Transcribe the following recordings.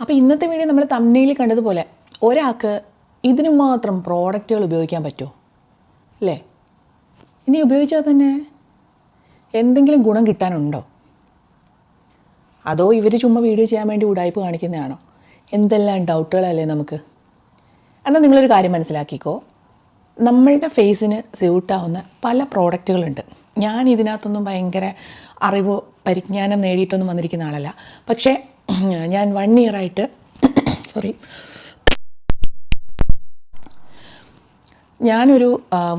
അപ്പോൾ ഇന്നത്തെ വീഡിയോ നമ്മൾ തമ്മിൽ കണ്ടതുപോലെ ഒരാൾക്ക് ഇതിനു മാത്രം പ്രോഡക്റ്റുകൾ ഉപയോഗിക്കാൻ പറ്റുമോ അല്ലേ ഇനി ഉപയോഗിച്ചാൽ തന്നെ എന്തെങ്കിലും ഗുണം കിട്ടാനുണ്ടോ? അതോ ഇവർ ചുമ്മാ വീഡിയോ ചെയ്യാൻ വേണ്ടി ഉടായ്പ കാണിക്കുന്നതാണോ? എന്തെല്ലാം ഡൗട്ടുകളല്ലേ നമുക്ക്? എന്നാൽ നിങ്ങളൊരു കാര്യം മനസ്സിലാക്കിക്കോ. നമ്മളുടെ ഫേസിന് സ്യൂട്ടാവുന്ന പല പ്രോഡക്റ്റുകളുണ്ട് ഞാൻ ഇതിനകത്തൊന്നും ഭയങ്കര അറിവോ പരിജ്ഞാനം നേടിയിട്ടൊന്നും വന്നിരിക്കുന്ന ആളല്ല. പക്ഷേ ഞാൻ വൺ ഇയറായിട്ട് സോറി ഞാനൊരു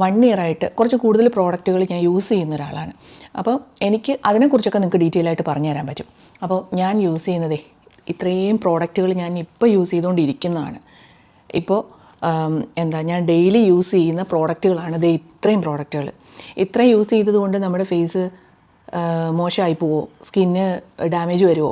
വൺ ഇയറായിട്ട് കുറച്ച് കൂടുതൽ പ്രോഡക്റ്റുകൾ ഞാൻ യൂസ് ചെയ്യുന്ന ഒരാളാണ്. അപ്പോൾ എനിക്ക് അതിനെക്കുറിച്ചൊക്കെ നിങ്ങൾക്ക് ഡീറ്റെയിൽ ആയിട്ട് പറഞ്ഞു തരാൻ പറ്റും. അപ്പോൾ ഞാൻ യൂസ് ചെയ്യുന്നതേ ഇത്രയും പ്രോഡക്റ്റുകൾ ഞാൻ ഇപ്പോൾ യൂസ് ചെയ്തുകൊണ്ടിരിക്കുന്നതാണ് ഇപ്പോൾ എന്താ ഞാൻ ഡെയിലി യൂസ് ചെയ്യുന്ന പ്രോഡക്റ്റുകളാണ് ദേ ഇത്രയും പ്രോഡക്റ്റുകൾ ഇത്രയും യൂസ് ചെയ്തതുകൊണ്ട് നമ്മുടെ ഫേസ് മോശമായി പോവോ? സ്കിന്ന് ഡാമേജ് വരുമോ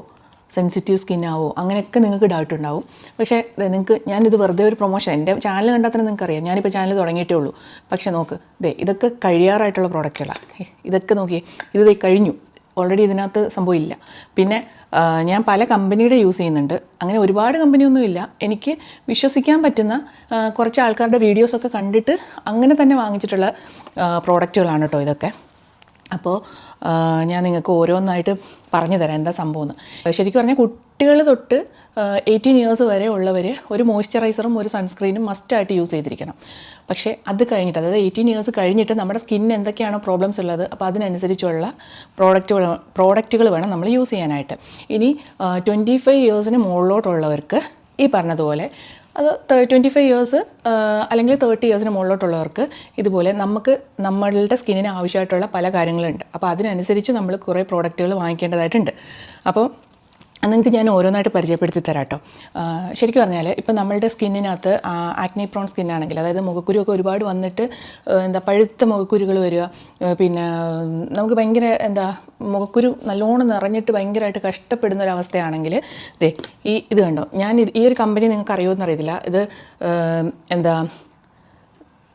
സെൻസിറ്റീവ് സ്കിൻ ആവോ? അങ്ങനെയൊക്കെ നിങ്ങൾക്ക് ഡൗട്ട് ഉണ്ടാവും. പക്ഷേ നിങ്ങൾക്ക് ഞാനിത് വെറുതെ ഒരു പ്രൊമോഷൻ എന്റെ ചാനൽ കണ്ടാൽ തന്നെ നിങ്ങൾക്ക് അറിയാം ഞാനിപ്പോൾ ചാനൽ തുടങ്ങിയിട്ടേ ഉള്ളൂ. പക്ഷേ നോക്ക് ദേ ഇതൊക്കെ കഴിയാറായിട്ടുള്ള പ്രോഡക്റ്റുകളാണ് ഇതൊക്കെ നോക്കി ഇത് ദേ കഴിഞ്ഞു. ഓൾറെഡി ഇതിനകത്ത് സംഭവമില്ല പിന്നെ ഞാൻ പല കമ്പനിയുടെ യൂസ് ചെയ്യുന്നുണ്ട്. അങ്ങനെ ഒരുപാട് കമ്പനിയൊന്നുമില്ല എനിക്ക് വിശ്വസിക്കാൻ പറ്റുന്ന കുറച്ച് ആൾക്കാരുടെ വീഡിയോസൊക്കെ കണ്ടിട്ട് അങ്ങനെ തന്നെ വാങ്ങിച്ചിട്ടുള്ള പ്രോഡക്റ്റുകളാണ് കേട്ടോ ഇതൊക്കെ. അപ്പോൾ ഞാൻ നിങ്ങൾക്ക് ഓരോന്നായിട്ട് പറഞ്ഞു തരാം എന്താ സംഭവം എന്ന്. ശരിക്കും പറഞ്ഞാൽ കുട്ടികൾ തൊട്ട് എയ്റ്റീൻ ഇയേഴ്സ് വരെ ഉള്ളവർ ഒരു മോയ്സ്ചറൈസറും ഒരു സൺസ്ക്രീനും മസ്റ്റായിട്ട് യൂസ് ചെയ്തിരിക്കണം. പക്ഷേ അത് കഴിഞ്ഞിട്ട് അതായത് എയ്റ്റീൻ ഇയേഴ്സ് കഴിഞ്ഞിട്ട് നമ്മുടെ സ്കിൻ എന്തൊക്കെയാണോ പ്രോബ്ലംസ് ഉള്ളത് അപ്പോൾ അതിനനുസരിച്ചുള്ള പ്രോഡക്റ്റുകൾ പ്രോഡക്റ്റുകൾ വേണം നമ്മൾ യൂസ് ചെയ്യാനായിട്ട്. ഇനി ട്വന്റി ഫൈവ് ഇയേഴ്സിന് മുകളിലോട്ടുള്ളവർക്ക് ഈ പറഞ്ഞതുപോലെ അത് ട്വന്റി ഫൈവ് ഇയേഴ്സ് അല്ലെങ്കിൽ തേർട്ടി ഇയേഴ്സിന് മുകളിലോട്ടുള്ളവർക്ക് ഇതുപോലെ നമുക്ക് നമ്മളുടെ സ്കിന്നിന് ആവശ്യമായിട്ടുള്ള പല കാര്യങ്ങളുണ്ട്. അപ്പോൾ അതിനനുസരിച്ച് നമ്മൾ കുറേ പ്രോഡക്റ്റുകൾ വാങ്ങിക്കേണ്ടതായിട്ടുണ്ട്. അപ്പോൾ നിങ്ങൾക്ക് ഞാൻ ഓരോന്നായിട്ട് പരിചയപ്പെടുത്തി തരാം കേട്ടോ ശരിക്കും പറഞ്ഞാൽ ഇപ്പം നമ്മളുടെ സ്കിന്നിനകത്ത് ആക്നി പ്രോൺ സ്കിന്നാണെങ്കിൽ അതായത് മുഖക്കുരുവൊക്കെ ഒരുപാട് വന്നിട്ട് എന്താ പഴുത്ത മുഖക്കുരുകൾ വരിക പിന്നെ നമുക്ക് ഭയങ്കര എന്താ മുഖക്കുരു നല്ലോണം നിറഞ്ഞിട്ട് ഭയങ്കരമായിട്ട് കഷ്ടപ്പെടുന്ന ഒരു അവസ്ഥയാണെങ്കിൽ ദേ ഈ ഇത് കണ്ടോ ഞാൻ ഈ ഒരു കമ്പനി നിങ്ങൾക്ക് അറിയുമെന്ന് അറിയത്തില്ല. ഇത് എന്താ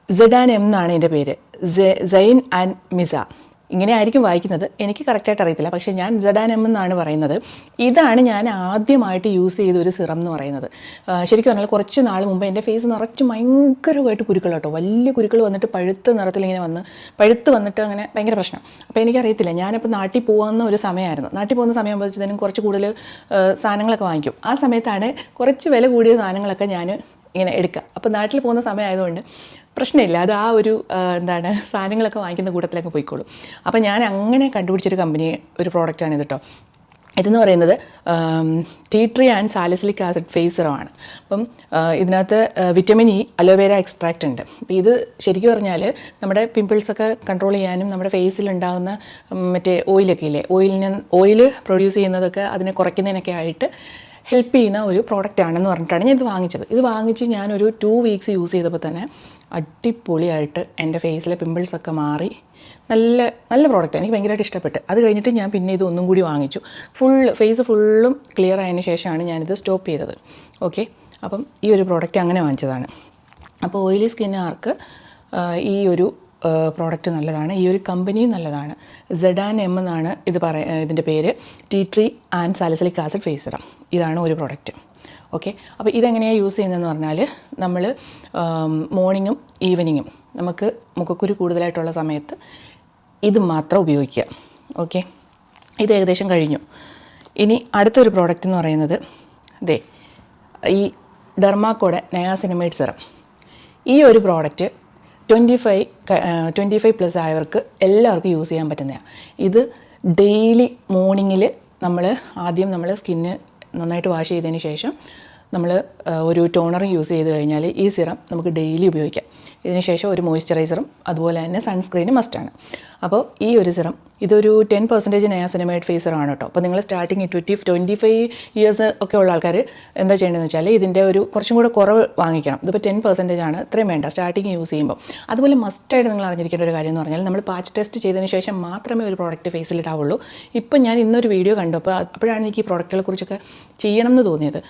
സെഡാൻ എം എന്നാണ് എന്റെ പേര്. സൈൻ ആൻഡ് മിസ ഇങ്ങനെ ആയിരിക്കും വായിക്കുന്നത്. എനിക്ക് കറക്റ്റായിട്ട് അറിയത്തില്ല പക്ഷേ ഞാൻ എം എന്നാണ് പറയുന്നത്. ഇതാണ് ഞാൻ ആദ്യമായിട്ട് യൂസ് ചെയ്ത ഒരു സിറം എന്ന് പറയുന്നത്. ശരിക്കും പറഞ്ഞാൽ കുറച്ച് നാൾ മുമ്പ് എന്റെ ഫേസ് നിറച്ച് ഭയങ്കരമായിട്ട് കുരുക്കൾ കേട്ടോ. വലിയ കുരുക്കൾ വന്നിട്ട് പഴുത്ത നിറത്തിൽ ഇങ്ങനെ വന്ന് പഴുത്ത് വന്നിട്ട് അങ്ങനെ ഭയങ്കര പ്രശ്നം. അപ്പോൾ എനിക്കറിയത്തില്ല. ഞാനിപ്പോൾ നാട്ടിൽ പോകുന്ന ഒരു സമയമായിരുന്നു. നാട്ടിൽ പോകുന്ന സമയം ആകുമ്പോഴത്തേനും കുറച്ച് കൂടുതൽ സാധനങ്ങളൊക്കെ വാങ്ങിക്കും. ആ സമയത്താണ് കുറച്ച് വില കൂടിയ സാധനങ്ങളൊക്കെ ഞാൻ ഇങ്ങനെ എടുക്കുക. അപ്പോൾ നാട്ടിൽ പോകുന്ന സമയമായതുകൊണ്ട് പ്രശ്നമില്ല. അത് ആ ഒരു എന്താണ് സാധനങ്ങളൊക്കെ വാങ്ങിക്കുന്ന കൂട്ടത്തിലൊക്കെ പോയിക്കോളും. അപ്പോൾ ഞാൻ അങ്ങനെ കണ്ടുപിടിച്ചൊരു കമ്പനി ഒരു പ്രോഡക്റ്റാണ് ഇത് കേട്ടോ ഇതെന്ന് പറയുന്നത് tea tree and salicylic acid ഫേസറുമാണ് അപ്പം ആ, ഇതിനകത്ത് വിറ്റമിൻ ഇ അലോവേര എക്സ്ട്രാക്റ്റ് ഉണ്ട്. അപ്പോൾ ഇത് ശരിക്കും പറഞ്ഞാൽ നമ്മുടെ പിമ്പിൾസൊക്കെ കൺട്രോൾ ചെയ്യാനും നമ്മുടെ ഫേസിൽ ഉണ്ടാകുന്ന മറ്റേ ഓയിലൊക്കെ ഇല്ലേ? ഓയിലിന് ഓയിൽ പ്രൊഡ്യൂസ് ചെയ്യുന്നതൊക്കെ അതിനെ കുറയ്ക്കുന്നതിനൊക്കെ ആയിട്ട് ഹെൽപ്പ് ചെയ്യുന്ന ഒരു പ്രോഡക്റ്റ് ആണെന്ന് പറഞ്ഞിട്ടാണ് ഞാൻ ഇത് വാങ്ങിച്ചത്. ഇത് വാങ്ങിച്ച് ഞാനൊരു ടു വീക്സ് യൂസ് ചെയ്തപ്പോൾ തന്നെ അടിപൊളിയായിട്ട് എന്റെ ഫേസിലെ പിമ്പിൾസൊക്കെ മാറി. നല്ല നല്ല പ്രോഡക്റ്റ് എനിക്ക് ഭയങ്കരമായിട്ട് ഇഷ്ടപ്പെട്ട്. അത് കഴിഞ്ഞിട്ട് ഞാൻ പിന്നെ ഇത് ഒന്നും കൂടി വാങ്ങിച്ചു. ഫുൾ ഫേസ് ഫുള്ളും ക്ലിയർ ആയതിന് ശേഷമാണ് ഞാനിത് സ്റ്റോപ്പ് ചെയ്തത്. ഓക്കെ അപ്പം ഈ ഒരു പ്രോഡക്റ്റ് അങ്ങനെ വാങ്ങിച്ചതാണ്. അപ്പോൾ ഓയിലി സ്കിന്നുകാർക്ക് ഈ ഒരു പ്രോഡക്റ്റ് നല്ലതാണ്. ഈ ഒരു കമ്പനി നല്ലതാണ്. സെഡാൻ എം എന്നാണ് ഇത് പറയ ഇതിന്റെ പേര്. Tea tree and salicylic acid ഫേസറ ഇതാണ് ഒരു പ്രോഡക്റ്റ് ഓക്കെ അപ്പോൾ ഇതെങ്ങനെയാണ് യൂസ് ചെയ്യുന്നതെന്ന് പറഞ്ഞാൽ നമ്മൾ മോർണിംഗും ഈവനിങ്ങും നമുക്ക് മുഖക്കുരു കൂടുതലായിട്ടുള്ള സമയത്ത് ഇത് മാത്രം ഉപയോഗിക്കുക. ഓക്കെ ഇത് ഏകദേശം കഴിഞ്ഞു. ഇനി അടുത്തൊരു പ്രോഡക്റ്റ് എന്ന് പറയുന്നത് ദേ ഈ ഡെർമാക്കോടെ നയാസിനമൈഡ് സിറം ഈ ഒരു product twenty five twenty five plus ആയവർക്ക് എല്ലാവർക്കും യൂസ് ചെയ്യാൻ പറ്റുന്നതാണ് ഇത് ഡെയിലി മോർണിംഗിൽ നമ്മൾ ആദ്യം നമ്മൾ സ്കിന്ന് നന്നായിട്ട് വാഷ് ചെയ്തതിന് ശേഷം നമ്മൾ ഒരു ടോണർ യൂസ് ചെയ്ത് കഴിഞ്ഞാൽ ഈ സിറം നമുക്ക് ഡെയിലി ഉപയോഗിക്കാം. ഇതിന് ശേഷം ഒരു മോയ്സ്ചറൈസറും അതുപോലെ തന്നെ സൺസ്ക്രീനും മസ്റ്റാണ് അപ്പോൾ ഈ ഒരു സിറം ഇതൊരു ടെൻ പെർസെന്റേജ് നയാസിനമൈഡ് ഫേസറാണ് കേട്ടോ അപ്പോൾ നിങ്ങൾ starting twenty twenty five years ഒക്കെ ഉള്ള ആൾക്കാർ എന്താ ചെയ്യേണ്ടതെന്ന് വെച്ചാൽ ഇതിന്റെ ഒരു കുറച്ചും കൂടെ കുറവ് വാങ്ങിക്കണം. ഇതിപ്പോൾ ടെൻ പെർസെന്റേജ് ആണ് ഇത്രയും വേണ്ട സ്റ്റാർട്ടിങ് യൂസ് ചെയ്യുമ്പോൾ അതുപോലെ മസ്റ്റായിട്ട് നിങ്ങൾ അറിഞ്ഞിരിക്കേണ്ട ഒരു കാര്യം എന്ന് പറഞ്ഞാൽ നമ്മൾ പാച്ച് ടെസ്റ്റ് ചെയ്തതിന് ശേഷം മാത്രമേ ഒരു പ്രോഡക്റ്റ് ഫേസിൽ ഇടാവുള്ളൂ. ഇപ്പം ഞാൻ ഇന്നൊരു വീഡിയോ കണ്ടു. അപ്പോൾ അപ്പോഴാണ് എനിക്ക് ഈ പ്രോഡക്റ്റുകളെ കുറിച്ചൊക്കെ ചെയ്യണം എന്ന് തോന്നിയത്.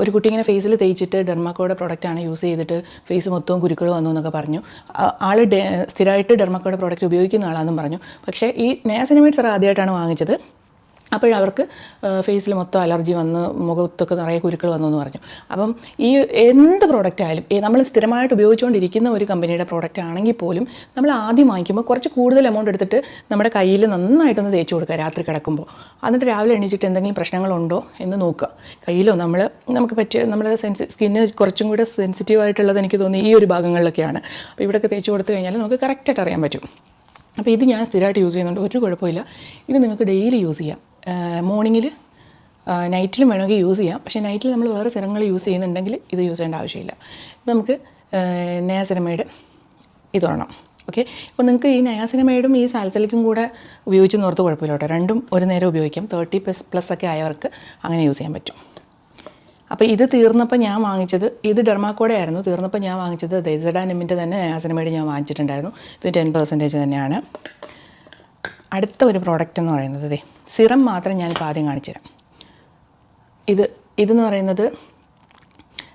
ഒരു കുട്ടി ഇങ്ങനെ ഫേസിൽ തേച്ചിട്ട് ഡെർമാക്കോയുടെ പ്രോഡക്റ്റാണ് യൂസ് ചെയ്തിട്ട് ഫേസ് മൊത്തവും കുരുക്കൾ വന്നു എന്നൊക്കെ പറഞ്ഞു. ആൾ സ്ഥിരമായിട്ട് ഡെർമാക്കോയുടെ പ്രോഡക്റ്റ് ഉപയോഗിക്കുന്ന ആളാണെന്നും പറഞ്ഞു. പക്ഷേ ഈ നയാസിനമൈഡ് സിറം ആദ്യമായിട്ടാണ് വാങ്ങിച്ചത്. അപ്പോഴവർക്ക് ഫേസിൽ മൊത്തം അലർജി വന്ന് മുഖത്തൊക്കെ നിറയെ കുരുക്കൾ വന്നു എന്ന് പറഞ്ഞു. അപ്പം ഈ എന്ത് പ്രോഡക്റ്റ് ആയാലും നമ്മൾ സ്ഥിരമായിട്ട് ഉപയോഗിച്ചുകൊണ്ടിരിക്കുന്ന ഒരു കമ്പനിയുടെ പ്രോഡക്റ്റ് ആണെങ്കിൽ പോലും നമ്മൾ ആദ്യം വാങ്ങിക്കുമ്പോൾ കുറച്ച് കൂടുതൽ എമൗണ്ട് എടുത്തിട്ട് നമ്മുടെ കയ്യിൽ നന്നായിട്ടൊന്ന് തേച്ച് കൊടുക്കുക രാത്രി കിടക്കുമ്പോൾ. എന്നിട്ട് രാവിലെ എണീച്ചിട്ട് എന്തെങ്കിലും പ്രശ്നങ്ങളുണ്ടോ എന്ന് നോക്കുക. കയ്യിലോ നമ്മൾ നമുക്ക് പറ്റിയ നമ്മുടെ സെൻസി സ്കിന്ന് കുറച്ചും കൂടെ സെൻസിറ്റീവ് ആയിട്ടുള്ളത് എനിക്ക് തോന്നി ഈ ഒരു ഭാഗങ്ങളിലൊക്കെയാണ്. അപ്പോൾ ഇവിടെയൊക്കെ തേച്ച് കൊടുത്തു കഴിഞ്ഞാൽ നമുക്ക് കറക്റ്റായിട്ട് അറിയാൻ പറ്റും. അപ്പോൾ ഇത് ഞാൻ സ്ഥിരമായിട്ട് യൂസ് ചെയ്യുന്നുണ്ട്. ഒരു കുഴപ്പമില്ല. ഇത് നിങ്ങൾക്ക് ഡെയിലി യൂസ് ചെയ്യാം. മോർണിംഗിൽ നൈറ്റിലും വേണമെങ്കിൽ യൂസ് ചെയ്യാം. പക്ഷേ നൈറ്റിൽ നമ്മൾ വേറെ സിറങ്ങൾ യൂസ് ചെയ്യുന്നുണ്ടെങ്കിൽ ഇത് യൂസ് ചെയ്യേണ്ട ആവശ്യമില്ല. നമുക്ക് നയാസിനമൈഡ് ഇതൊരെണ്ണം. ഓക്കെ? ഇപ്പോൾ നിങ്ങൾക്ക് ഈ നയാസിനമൈഡും ഈ സാൽസലിക്കും കൂടെ ഉപയോഗിച്ച് നോർത്ത് കുഴപ്പമില്ല കേട്ടോ. രണ്ടും ഒരു നേരം ഉപയോഗിക്കാം. തേർട്ടി പ്ലസ് പ്ലസ് ഒക്കെ ആയവർക്ക് അങ്ങനെ യൂസ് ചെയ്യാൻ പറ്റും. അപ്പോൾ ഇത് തീർന്നപ്പോൾ ഞാൻ വാങ്ങിച്ചത് ഇത് ഡെർമാക്കോടെ ആയിരുന്നു തീർന്നപ്പോൾ ഞാൻ വാങ്ങിച്ചത് ദൈസഡാനിമിന്റെ തന്നെ ആസനമേഡ് ഞാൻ വാങ്ങിച്ചിട്ടുണ്ടായിരുന്നു. ഇത് ടെൻ പെർസെന്റേജ് തന്നെയാണ്. അടുത്ത ഒരു പ്രോഡക്റ്റ് എന്ന് പറയുന്നത് ദേ സിറം മാത്രം ഞാനിപ്പോൾ ആദ്യം കാണിച്ചു തരാം. ഇത് ഇതെന്ന് പറയുന്നത്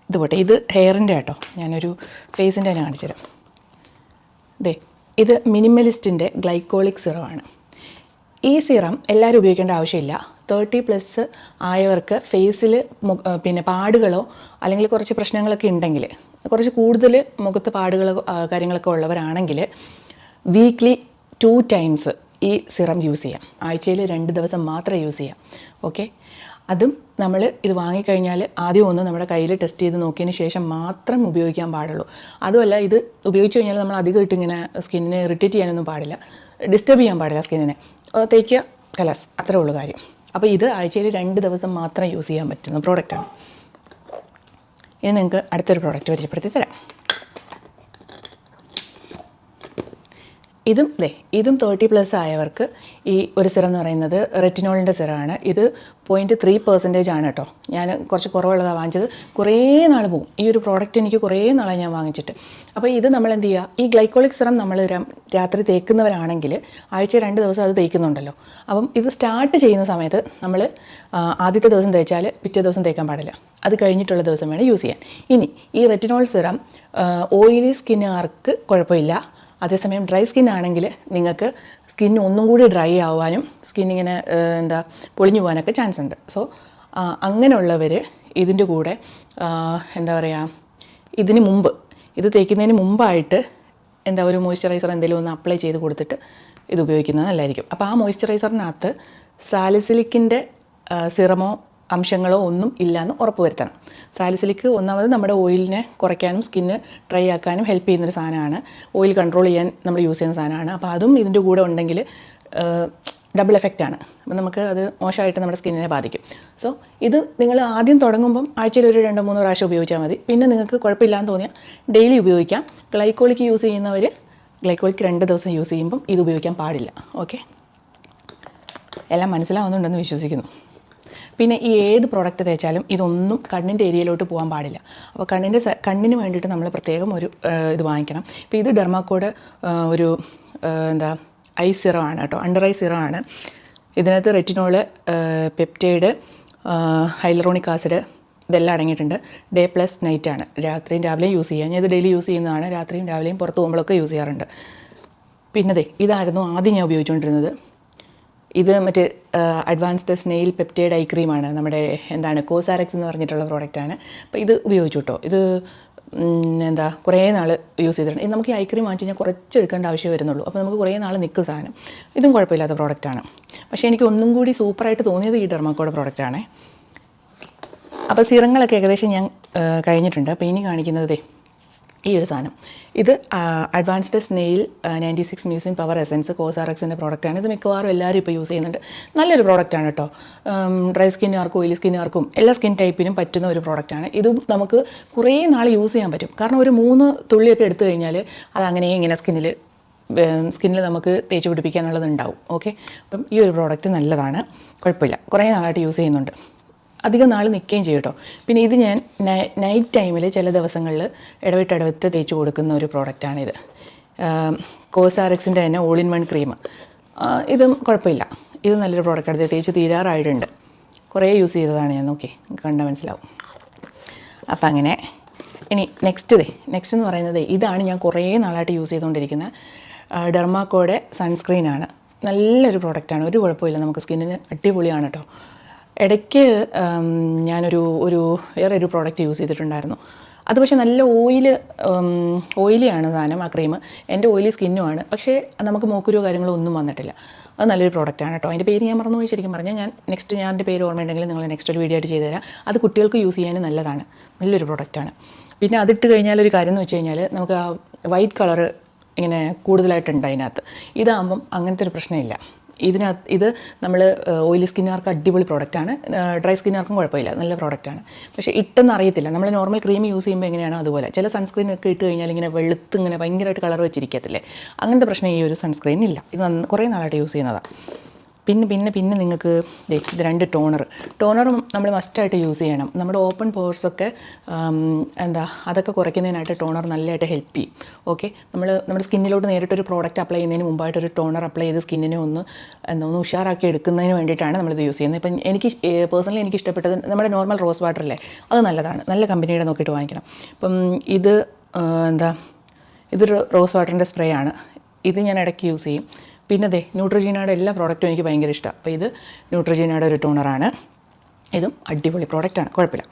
ഇത് പോട്ടെ ഇത് ഹെയറിന്റെ കേട്ടോ ഞാനൊരു ഫേസിന്റെ തന്നെ കാണിച്ചു തരാം. ഇത് മിനിമലിസ്റ്റിന്റെ ഗ്ലൈക്കോളിക് സിറമാണ്. ഈ സിറം എല്ലാവരും ഉപയോഗിക്കേണ്ട ആവശ്യമില്ല. തേർട്ടി പ്ലസ് ആയവർക്ക് ഫേസിൽ പിന്നെ പാടുകളോ അല്ലെങ്കിൽ കുറച്ച് പ്രശ്നങ്ങളൊക്കെ ഉണ്ടെങ്കിൽ കുറച്ച് കൂടുതൽ മുഖത്ത് പാടുകൾ കാര്യങ്ങളൊക്കെ ഉള്ളവരാണെങ്കിൽ വീക്ക്ലി ടു ടൈംസ് ഈ സിറം യൂസ് ചെയ്യാം. ആഴ്ചയിൽ രണ്ട് ദിവസം മാത്രം യൂസ് ചെയ്യാം. ഓക്കെ അതും നമ്മൾ ഇത് വാങ്ങിക്കഴിഞ്ഞാൽ ആദ്യം ഒന്ന് നമ്മുടെ കയ്യിൽ ടെസ്റ്റ് ചെയ്ത് നോക്കിയതിന് ശേഷം മാത്രം ഉപയോഗിക്കാൻ പാടുള്ളൂ. അതുമല്ല ഇത് ഉപയോഗിച്ച് കഴിഞ്ഞാൽ നമ്മൾ അധികമായിട്ട് ഇങ്ങനെ സ്കിന്നിനെ ഇറിറ്റേറ്റ് ചെയ്യാനൊന്നും പാടില്ല. ഡിസ്റ്റർബ് ചെയ്യാൻ പാടില്ല സ്കിന്നിനെ തേക്കുക കലാസ്. അത്രേ ഉള്ളൂ കാര്യം. അപ്പോൾ ഇത് ആഴ്ചയിൽ രണ്ട് ദിവസം മാത്രം യൂസ് ചെയ്യാൻ പറ്റുന്ന പ്രോഡക്റ്റാണ് ഇനി നിങ്ങൾക്ക് അടുത്തൊരു പ്രോഡക്റ്റ് പരിചയപ്പെടുത്തി തരാം. ഇതും ദേ ഇതും തേർട്ടി പ്ലസ് ആയവർക്ക് ഈ ഒരു സിറം എന്ന് പറയുന്നത് റെറ്റിനോളിന്റെ സിറമാണ്. ഇത് പോയിന്റ് ത്രീ പെർസെന്റേജ് ആണ് കേട്ടോ. ഞാൻ കുറച്ച് കുറവുള്ളതാണ് വാങ്ങിച്ചത്. കുറേ നാൾ പോകും ഈ ഒരു പ്രോഡക്റ്റ് എനിക്ക് കുറേ നാളായി ഞാൻ വാങ്ങിച്ചിട്ട്. അപ്പോൾ ഇത് നമ്മൾ എന്ത് ചെയ്യുക ഈ ഗ്ലൈക്കോളിക് സിറം നമ്മൾ രാത്രി തേക്കുന്നവരാണെങ്കിൽ ആഴ്ച രണ്ട് ദിവസം അത് തേക്കുന്നുണ്ടല്ലോ. അപ്പം ഇത് സ്റ്റാർട്ട് ചെയ്യുന്ന സമയത്ത് നമ്മൾ ആദ്യത്തെ ദിവസം തേച്ചാൽ പിറ്റേ ദിവസം തേക്കാൻ പാടില്ല. അത് കഴിഞ്ഞിട്ടുള്ള ദിവസം വേണം യൂസ് ചെയ്യാൻ. ഇനി ഈ റെറ്റിനോൾ സിറം ഓയിലി സ്കിന്നുകാർക്ക് കുഴപ്പമില്ല. അതേസമയം ഡ്രൈ സ്കിൻ ആണെങ്കിൽ നിങ്ങൾക്ക് സ്കിൻ ഒന്നും കൂടി ഡ്രൈ ആവാനും സ്കിൻ ഇങ്ങനെ എന്താ പൊളിഞ്ഞു പോകാനൊക്കെ ചാൻസ് ഉണ്ട്. സോ അങ്ങനെയുള്ളവർ ഇതിന്റെ കൂടെ എന്താ പറയുക ഇതിന് മുമ്പ് ഇത് തേക്കുന്നതിന് മുമ്പായിട്ട് എന്താ ഒരു മോയ്സ്ചറൈസർ എന്തെങ്കിലും ഒന്ന് അപ്ലൈ ചെയ്ത് കൊടുത്തിട്ട് ഇത് ഉപയോഗിക്കുന്നത് നല്ലതായിരിക്കും. അപ്പോൾ ആ മോയ്സ്ചറൈസറിനകത്ത് സാലിസിലിക്കിന്റെ സിറമോ അംശങ്ങളോ ഒന്നും ഇല്ലയെന്ന് ഉറപ്പ് വരുത്തണം സാലിസിലിക്ക് ഒന്നാമത് നമ്മുടെ ഓയിലിനെ കുറയ്ക്കാനും സ്കിന്ന് ഡ്രൈ ആക്കാനും ഹെൽപ്പ് ചെയ്യുന്നൊരു സാധനമാണ്. ഓയിൽ കൺട്രോൾ ചെയ്യാൻ നമ്മൾ യൂസ് ചെയ്യുന്ന സാധനമാണ്. അപ്പോൾ അതും ഇതിന്റെ കൂടെ ഉണ്ടെങ്കിൽ ഡബിൾ എഫക്റ്റ് ആണ് അപ്പം നമുക്ക് അത് മോശമായിട്ട് നമ്മുടെ സ്കിന്നിനെ ബാധിക്കും. സോ ഇത് നിങ്ങൾ ആദ്യം തുടങ്ങുമ്പം ആഴ്ചയിൽ ഒരു രണ്ടോ മൂന്നോ പ്രാവശ്യം ഉപയോഗിച്ചാൽ മതി. പിന്നെ നിങ്ങൾക്ക് കുഴപ്പമില്ലാന്ന് തോന്നിയാൽ ഡെയിലി ഉപയോഗിക്കാം. ഗ്ലൈക്കോളിക്ക് യൂസ് ചെയ്യുന്നവർ ഗ്ലൈക്കോളിക്ക് രണ്ട് ദിവസം യൂസ് ചെയ്യുമ്പം ഇത് ഉപയോഗിക്കാൻ പാടില്ല. ഓക്കെ? എല്ലാം മനസ്സിലാവുന്നുണ്ടെന്ന് വിശ്വസിക്കുന്നു. പിന്നെ ഈ ഏത് പ്രോഡക്റ്റ് തേച്ചാലും ഇതൊന്നും കണ്ണിന്റെ ഏരിയയിലോട്ട് പോകാൻ പാടില്ല. അപ്പോൾ കണ്ണിന്റെ കണ്ണിന് വേണ്ടിയിട്ട് നമ്മൾ പ്രത്യേകം ഒരു ഇത് വാങ്ങിക്കണം. ഇപ്പോൾ ഇത് ഡെർമാക്കോഡ് ഒരു എന്താ ഐ സിറമാണ് കേട്ടോ. അണ്ടർ ഐ സിറമാണ് ഇതിനകത്ത് റെറ്റിനോൾ പെപ്റ്റൈഡ് ഹൈലറോണിക് ആസിഡ് ഇതെല്ലാം അടങ്ങിയിട്ടുണ്ട്. ഡേ പ്ലസ് നൈറ്റ് ആണ്. രാത്രിയും രാവിലെയും യൂസ് ചെയ്യുക ഞാൻ ഇത് ഡെയിലി യൂസ് ചെയ്യുന്നതാണ്. രാത്രിയും രാവിലെയും പുറത്ത് പോകുമ്പോഴൊക്കെ യൂസ് ചെയ്യാറുണ്ട്. പിന്നതേ ഇതായിരുന്നു ആദ്യം ഞാൻ ഉപയോഗിച്ചുകൊണ്ടിരുന്നത്. ഇത് മറ്റേ അഡ്വാൻസ്ഡ് സ്നെയിൽ പെപ്റ്റൈഡ് ഐ ക്രീമാണ് നമ്മുടെ എന്താണ് കോസാറക്സ് എന്ന് പറഞ്ഞിട്ടുള്ള പ്രോഡക്റ്റാണ് അപ്പോൾ ഇത് ഉപയോഗിച്ചു കേട്ടോ ഇത് എന്താ കുറേ നാൾ യൂസ് ചെയ്തിട്ടുണ്ട്. ഇത് നമുക്ക് ഈ ഐ ക്രീം വാങ്ങിച്ച് കഴിഞ്ഞാൽ കുറച്ച് എടുക്കേണ്ട ആവശ്യം വരുന്നുള്ളൂ. അപ്പോൾ നമുക്ക് കുറേ നാൾ നിൽക്കും സാധനം. ഇതും കുഴപ്പമില്ലാത്ത പ്രോഡക്റ്റാണ് പക്ഷേ എനിക്ക് ഒന്നും കൂടി സൂപ്പറായിട്ട് തോന്നിയത് ഈ ഡെർമാക്കോയുടെ പ്രോഡക്റ്റാണ് അപ്പോൾ സിറങ്ങളൊക്കെ ഏകദേശം ഞാൻ കഴിഞ്ഞിട്ടുണ്ട്. അപ്പോൾ ഇനി കാണിക്കുന്നത് ഈ ഒരു സാധനം. ഇത് advanced snail ninety six mucin power essence കോസാറക്സിന്റെ പ്രോഡക്റ്റാണ് ഇത് മിക്കവാറും എല്ലാവരും ഇപ്പോൾ യൂസ് ചെയ്യുന്നുണ്ട്. നല്ലൊരു പ്രോഡക്റ്റാണ് കേട്ടോ ഡ്രൈ സ്കിന്നുകാർക്കും ഓയിലി സ്കിന്നുകാർക്കും എല്ലാ സ്കിൻ ടൈപ്പിനും പറ്റുന്ന ഒരു പ്രോഡക്റ്റാണ് ഇതും നമുക്ക് കുറേ നാൾ യൂസ് ചെയ്യാൻ പറ്റും. കാരണം ഒരു മൂന്ന് തുള്ളിയൊക്കെ എടുത്തു കഴിഞ്ഞാൽ അത് അങ്ങനെ ഇങ്ങനെ സ്കിന്നിൽ സ്കിന്നിൽ നമുക്ക് തേച്ച് പിടിപ്പിക്കാനുള്ളത് ഉണ്ടാവും. ഓക്കെ അപ്പം ഈ ഒരു പ്രോഡക്റ്റ് നല്ലതാണ്. കുഴപ്പമില്ല. കുറേ നാളായിട്ട് യൂസ് ചെയ്യുന്നുണ്ട്. അധികം നാൾ നിൽക്കുകയും ചെയ്യും കേട്ടോ പിന്നെ ഇത് ഞാൻ നൈറ്റ് ടൈമിൽ ചില ദിവസങ്ങളിൽ ഇടവിട്ട് ഇടവിട്ട് തേച്ച് കൊടുക്കുന്ന ഒരു പ്രോഡക്റ്റാണിത് കോസാറക്സിന്റെ തന്നെ ഓൾ ഇൻ വൺ ക്രീം ഇതും കുഴപ്പമില്ല. ഇത് നല്ലൊരു പ്രോഡക്റ്റ് ഇത് തേച്ച് തീരാറായിട്ടുണ്ട്. കുറേ യൂസ് ചെയ്തതാണ് ഞാൻ നോക്കി. കണ്ടാൽ മനസ്സിലാവും. അപ്പം അങ്ങനെ ഇനി നെക്സ്റ്റ് ഡേ നെക്സ്റ്റ് എന്ന് പറയുന്നത് ഇതാണ് ഞാൻ കുറേ നാളായിട്ട് യൂസ് ചെയ്തുകൊണ്ടിരിക്കുന്ന ഡെർമാക്കോയുടെ സൺസ്ക്രീനാണ് നല്ലൊരു പ്രോഡക്റ്റാണ് ഒരു കുഴപ്പമില്ല നമുക്ക് സ്കിന്നിന് അടിപൊളിയാണ് കേട്ടോ ഇടയ്ക്ക് ഞാനൊരു ഒരു വേറെ ഒരു പ്രോഡക്റ്റ് യൂസ് ചെയ്തിട്ടുണ്ടായിരുന്നു. അത് പക്ഷേ നല്ല ഓയിൽ ഓയിലിയാണ് സാധനം ആ ക്രീം എന്റെ ഓയിലി സ്കിന്നുമാണ് പക്ഷേ നമുക്ക് മൂക്കുരോ കാര്യങ്ങളോ ഒന്നും വന്നിട്ടില്ല. അത് നല്ലൊരു പ്രോഡക്റ്റാണ് കേട്ടോ. അതിന്റെ പേര് ഞാൻ മറന്നുപോയി ശരിക്കും പറഞ്ഞാൽ. ഞാൻ നെക്സ്റ്റ് ഞാൻ എന്റെ പേര് ഓർമ്മയുണ്ടെങ്കിൽ നിങ്ങൾ നെക്സ്റ്റ് ഒരു വീഡിയോ ആയിട്ട് ചെയ്തു തരാം അത് കുട്ടികൾക്ക് യൂസ് ചെയ്യാൻ നല്ലതാണ്. നല്ലൊരു പ്രോഡക്റ്റാണ് പിന്നെ അതിട്ട് കഴിഞ്ഞാൽ ഒരു കാര്യം എന്ന് വെച്ച് കഴിഞ്ഞാൽ നമുക്ക് ആ വൈറ്റ് കളർ ഇങ്ങനെ കൂടുതലായിട്ടുണ്ട് അതിനകത്ത്. ഇതാകുമ്പം അങ്ങനത്തെ ഒരു പ്രശ്നമില്ല. ഇതിനകത്ത് ഇത് നമ്മൾ ഓയിലി സ്കിന്നുകാർക്ക് അടിപൊളി പ്രോഡക്റ്റാണ് ഡ്രൈ സ്കിന്നുകാർക്കും കുഴപ്പമില്ല. നല്ല പ്രോഡക്റ്റാണ് പക്ഷേ ഇട്ടെന്ന് അറിയത്തില്ല നമ്മൾ നോർമൽ ക്രീം യൂസ് ചെയ്യുമ്പോൾ എങ്ങനെയാണോ അതുപോലെ. ചില സൺസ്ക്രീൻ ഒക്കെ ഇട്ട് കഴിഞ്ഞാൽ ഇങ്ങനെ വെളുത്ത് ഇങ്ങനെ ഭയങ്കരമായിട്ട് കളർ വെച്ചിരിക്കത്തില്ലേ? അങ്ങനത്തെ പ്രശ്നം ഈ ഒരു സൺസ്ക്രീൻ ഇല്ല. ഇത് കുറേ നാളായിട്ട് യൂസ് ചെയ്യുന്നതാണ് പിന്നെ പിന്നെ പിന്നെ നിങ്ങൾക്ക് ഇത് രണ്ട് ടോണർ ടോണറും നമ്മൾ മസ്റ്റായിട്ട് യൂസ് ചെയ്യണം. നമ്മുടെ ഓപ്പൺ പോർസൊക്കെ എന്താ അതൊക്കെ കുറയ്ക്കുന്നതിനായിട്ട് ടോണർ നല്ലതായിട്ട് ഹെൽപ്പ് ചെയ്യും. ഓക്കെ നമ്മൾ നമ്മുടെ സ്കിന്നിലോട്ട് നേരിട്ടൊരു പ്രോഡക്റ്റ് അപ്ലൈ ചെയ്യുന്നതിന് മുമ്പായിട്ട് ഒരു ടോണർ അപ്ലൈ ചെയ്ത് സ്കിന്നിനെ ഒന്ന് എന്താ ഒന്ന് ഉഷാറാക്കി എടുക്കുന്നതിന് വേണ്ടിയിട്ടാണ് നമ്മളിത് യൂസ് ചെയ്യുന്നത്. ഇപ്പം എനിക്ക് പേഴ്സണലി എനിക്ക് ഇഷ്ടപ്പെട്ടത് നമ്മുടെ നോർമൽ റോസ് വാട്ടർ അല്ലേ? അത് നല്ലതാണ്. നല്ല കമ്പനിയുടെ നോക്കിയിട്ട് വാങ്ങിക്കണം. ഇപ്പം ഇത് എന്താ ഇതൊരു റോസ് വാട്ടറിന്റെ സ്പ്രേ ആണ്. ഇത് ഞാൻ ഇടയ്ക്ക് യൂസ് ചെയ്യും. പിന്നെ അതെ ന്യൂട്രജീനയുടെ എല്ലാ പ്രോഡക്റ്റും എനിക്ക് ഭയങ്കര ഇഷ്ടമാണ് അപ്പോൾ ഇത് ന്യൂട്രജീനയുടെ ഒരു ടോണറാണ് ഇതും അടിപൊളി പ്രോഡക്റ്റാണ് കുഴപ്പമില്ല.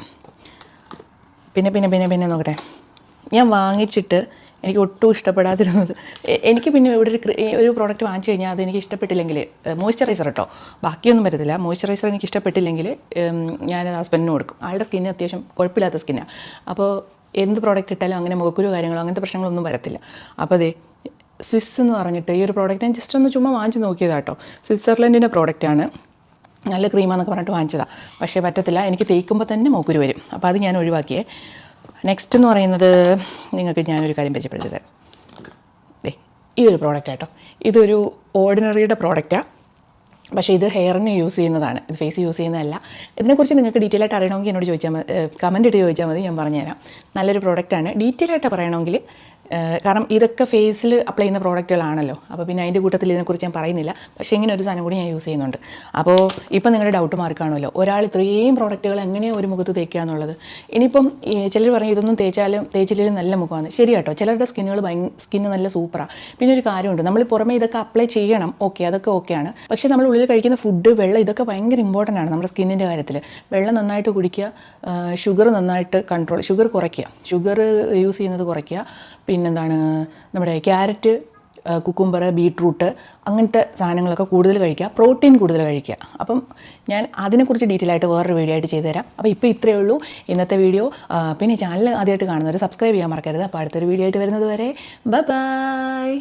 പിന്നെ പിന്നെ പിന്നെ പിന്നെ നോക്കട്ടെ. ഞാൻ വാങ്ങിച്ചിട്ട് എനിക്ക് ഒട്ടും ഇഷ്ടപ്പെടാതിരുന്നത് എനിക്ക് പിന്നെ ഇവിടെ ഒരു ഒരു പ്രോഡക്റ്റ് വാങ്ങിച്ചു കഴിഞ്ഞാൽ അത് എനിക്ക് ഇഷ്ടപ്പെട്ടില്ലെങ്കിൽ മോയ്സ്ചറൈസർ കേട്ടോ ബാക്കിയൊന്നും വരത്തില്ല. മോയ്സ്ചറൈസർ എനിക്ക് ഇഷ്ടപ്പെട്ടില്ലെങ്കിൽ ഞാൻ ഞാനത് ഹസ്ബൻഡിന് കൊടുക്കും. ആളുടെ സ്കിന്ന് അത്യാവശ്യം കുഴപ്പമില്ലാത്ത സ്കിന്നാണ് അപ്പോൾ എന്ത് പ്രോഡക്റ്റ് ഇട്ടാലും അങ്ങനെ മുഖക്കുരു കാര്യങ്ങളോ അങ്ങനത്തെ പ്രശ്നങ്ങളൊന്നും വരത്തില്ല. അപ്പോൾ അതെ സ്വിസ് എന്ന് പറഞ്ഞിട്ട് ഈ ഒരു പ്രോഡക്റ്റ് ഞാൻ ജസ്റ്റ് ഒന്ന് ചുമ്മാ വാങ്ങിച്ച് നോക്കിയതാട്ടോ. സ്വിറ്റ്സർലൻഡിന്റെ പ്രോഡക്റ്റാണ് നല്ല ക്രീമാന്നൊക്കെ പറഞ്ഞിട്ട് വാങ്ങിച്ചതാണ് പക്ഷേ പറ്റത്തില്ല എനിക്ക് തേക്കുമ്പോൾ തന്നെ മൂക്കുരു വരും. അപ്പോൾ അത് ഞാൻ ഒഴിവാക്കിയേ. നെക്സ്റ്റ് എന്ന് പറയുന്നത് നിങ്ങൾക്ക് ഞാനൊരു കാര്യം പരിചയപ്പെടുത്തി തരാം. ദേ ഈ ഒരു പ്രോഡക്റ്റ് ആട്ടോ. ഇതൊരു ഓർഡിനറിയുടെ പ്രോഡക്റ്റാണ് പക്ഷേ ഇത് ഹെയറിന് യൂസ് ചെയ്യുന്നതാണ്. ഇത് ഫേസ് യൂസ് ചെയ്യുന്നതല്ല. ഇതിനെക്കുറിച്ച് നിങ്ങൾക്ക് ഡീറ്റെയിൽ ആയിട്ട് അറിയണമെങ്കിൽ എന്നോട് ചോദിച്ചാൽ മതി കമന്റ് ഇട്ട് ചോദിച്ചാൽ മതി ഞാൻ പറഞ്ഞുതരാം. നല്ലൊരു പ്രോഡക്റ്റാണ് ഡീറ്റെയിൽ ആയിട്ട് പറയണമെങ്കിൽ കാരണം ഇതൊക്കെ ഫേസിൽ അപ്ലൈ ചെയ്യുന്ന പ്രോഡക്റ്റുകളാണല്ലോ. അപ്പോൾ പിന്നെ അതിന്റെ കൂട്ടത്തിൽ ഇതിനെക്കുറിച്ച് ഞാൻ പറയുന്നില്ല. പക്ഷേ ഇങ്ങനെ ഒരു സാധനം കൂടി ഞാൻ യൂസ് ചെയ്യുന്നുണ്ട്. അപ്പോൾ ഇപ്പം നിങ്ങളുടെ ഡൗട്ട് മാർക്കാണല്ലോ ഒരാൾ ഇത്രയും പ്രോഡക്റ്റുകൾ എങ്ങനെയാണ് ഒരു മുഖത്ത് തേക്കുക എന്നുള്ളത്? ഇനിയിപ്പം ചിലർ പറയും ഇതൊന്നും തേച്ചാലും തേച്ചില്ലെങ്കിലും നല്ല മുഖമാണ്. ശരി കേട്ടോ. ചിലരുടെ സ്കിന്നുകൾ സ്കിന്ന് നല്ല സൂപ്പറാണ് പിന്നെ ഒരു കാര്യമുണ്ട്. നമ്മൾ പുറമേ ഇതൊക്കെ അപ്ലൈ ചെയ്യണം. ഓക്കെ അതൊക്കെ ഓക്കെയാണ് പക്ഷേ നമ്മൾ ഉള്ളിൽ കഴിക്കുന്ന ഫുഡ് വെള്ളം ഇതൊക്കെ ഭയങ്കര ഇമ്പോർട്ടന്റ് ആണ് നമ്മുടെ സ്കിന്നിന്റെ കാര്യത്തിൽ വെള്ളം നന്നായിട്ട് കുടിക്കുക ഷുഗർ നന്നായിട്ട് കൺട്രോൾ ഷുഗർ കുറയ്ക്കുക. ഷുഗർ യൂസ് ചെയ്യുന്നത് കുറയ്ക്കുക. പിന്നെന്താണ് നമ്മുടെ ക്യാരറ്റ് കുക്കുംബർ ബീട്രൂട്ട് അങ്ങനത്തെ സാധനങ്ങളൊക്കെ കൂടുതൽ കഴിക്കുക. പ്രോട്ടീൻ കൂടുതൽ കഴിക്കുക. അപ്പം ഞാൻ അതിനെക്കുറിച്ച് ഡീറ്റെയിൽ ആയിട്ട് വേറൊരു വീഡിയോ ആയിട്ട് ചെയ്തു തരാം അപ്പോൾ ഇപ്പോൾ ഇത്രയേ ഉള്ളൂ. ഇന്നത്തെ വീഡിയോ പിന്നെ ചാനൽ ആദ്യമായിട്ട് കാണുന്നവർ സബ്സ്ക്രൈബ് ചെയ്യാൻ മറക്കരുത്. അപ്പോൾ അടുത്തൊരു വീഡിയോ ആയിട്ട് വരുന്നത് വരെ ബൈ